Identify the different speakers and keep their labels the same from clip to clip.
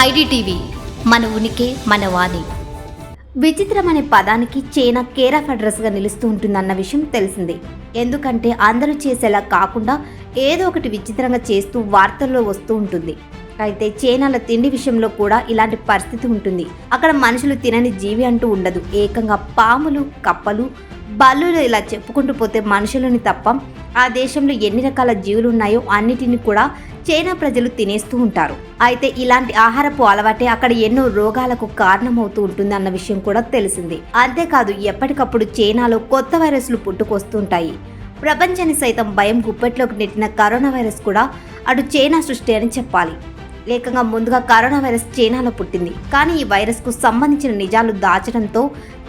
Speaker 1: IDTV మన ఉనికి మన వాణి. విచిత్రం అనే పదానికి చైనా కేర్ ఆఫ్ అడ్రస్గా నిలుస్తూ ఉంటుందన్న విషయం తెలిసిందే. ఎందుకంటే అందరూ చేసేలా కాకుండా ఏదో ఒకటి విచిత్రంగా చేస్తూ వార్తల్లో వస్తూ ఉంటుంది. అయితే చైనాల తిండి విషయంలో కూడా ఇలాంటి పరిస్థితి ఉంటుంది. అక్కడ మనుషులు తినని జీవి అంటూ ఉండదు. ఏకంగా పాములు కప్పలు బల్లులు ఇలా చెప్పుకుంటూ పోతే మనుషులని తప్ప ఆ దేశంలో ఎన్ని రకాల జీవులు ఉన్నాయో అన్నిటిని కూడా చైనా ప్రజలు తినేస్తూ ఉంటారు. అయితే ఇలాంటి ఆహారపు అలవాటే అక్కడ ఎన్నో రోగాలకు కారణమవుతూ ఉంటుంది అన్న విషయం కూడా తెలిసింది. అంతేకాదు ఎప్పటికప్పుడు చైనాలో కొత్త వైరస్లు పుట్టుకొస్తుంటాయి. ప్రపంచాన్ని సైతం భయం గుప్పెట్లోకి నెట్టిన కరోనా వైరస్ కూడా అటు చైనా సృష్టి అని చెప్పాలి. ఏకంగా ముందుగా కరోనా వైరస్ చైనాలో పుట్టింది. కానీ ఈ వైరస్కు సంబంధించిన నిజాలు దాచడంతో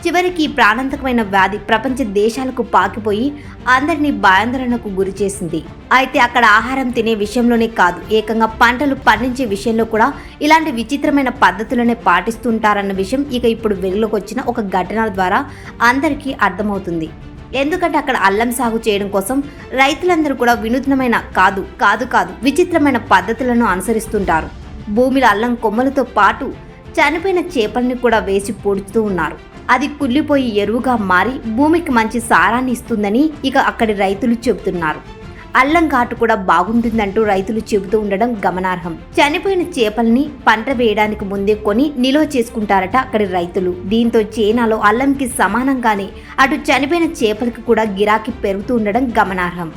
Speaker 1: చివరికి ఈ ప్రాణాంతకమైన వ్యాధి ప్రపంచ దేశాలకు పాకిపోయి అందరినీ భయాందోళనకు గురి చేసింది. అయితే అక్కడ ఆహారం తినే విషయంలోనే కాదు ఏకంగా పంటలు పండించే విషయంలో కూడా ఇలాంటి విచిత్రమైన పద్ధతులనే పాటిస్తుంటారన్న విషయం ఇక ఇప్పుడు వెలుగులోకి వచ్చిన ఒక ఘటన ద్వారా అందరికీ అర్థమవుతుంది. ఎందుకంటే అక్కడ అల్లం సాగు చేయడం కోసం రైతులందరూ కూడా వినూత్నమైన కాదు కాదు కాదు విచిత్రమైన పద్ధతులను అనుసరిస్తుంటారు. భూమిలో అల్లం కొమ్మలతో పాటు చనిపోయిన చేపల్ని కూడా వేసి పొడుచుతూ ఉన్నారు. అది కుళ్ళిపోయి ఎరువుగా మారి భూమికి మంచి సారాన్ని ఇస్తుందని ఇక అక్కడి రైతులు చెబుతున్నారు. అల్లం ఘాటు కూడా బాగుంటుందంటూ రైతులు చెబుతూ ఉండడం గమనార్హం. చనిపోయిన చేపల్ని పంట వేయడానికి ముందే కొని నిల్వ చేసుకుంటారట అక్కడి రైతులు. దీంతో చైనాలో అల్లంకి సమానంగానే అటు చనిపోయిన చేపలకు కూడా గిరాకీ పెరుగుతూ ఉండడం గమనార్హం.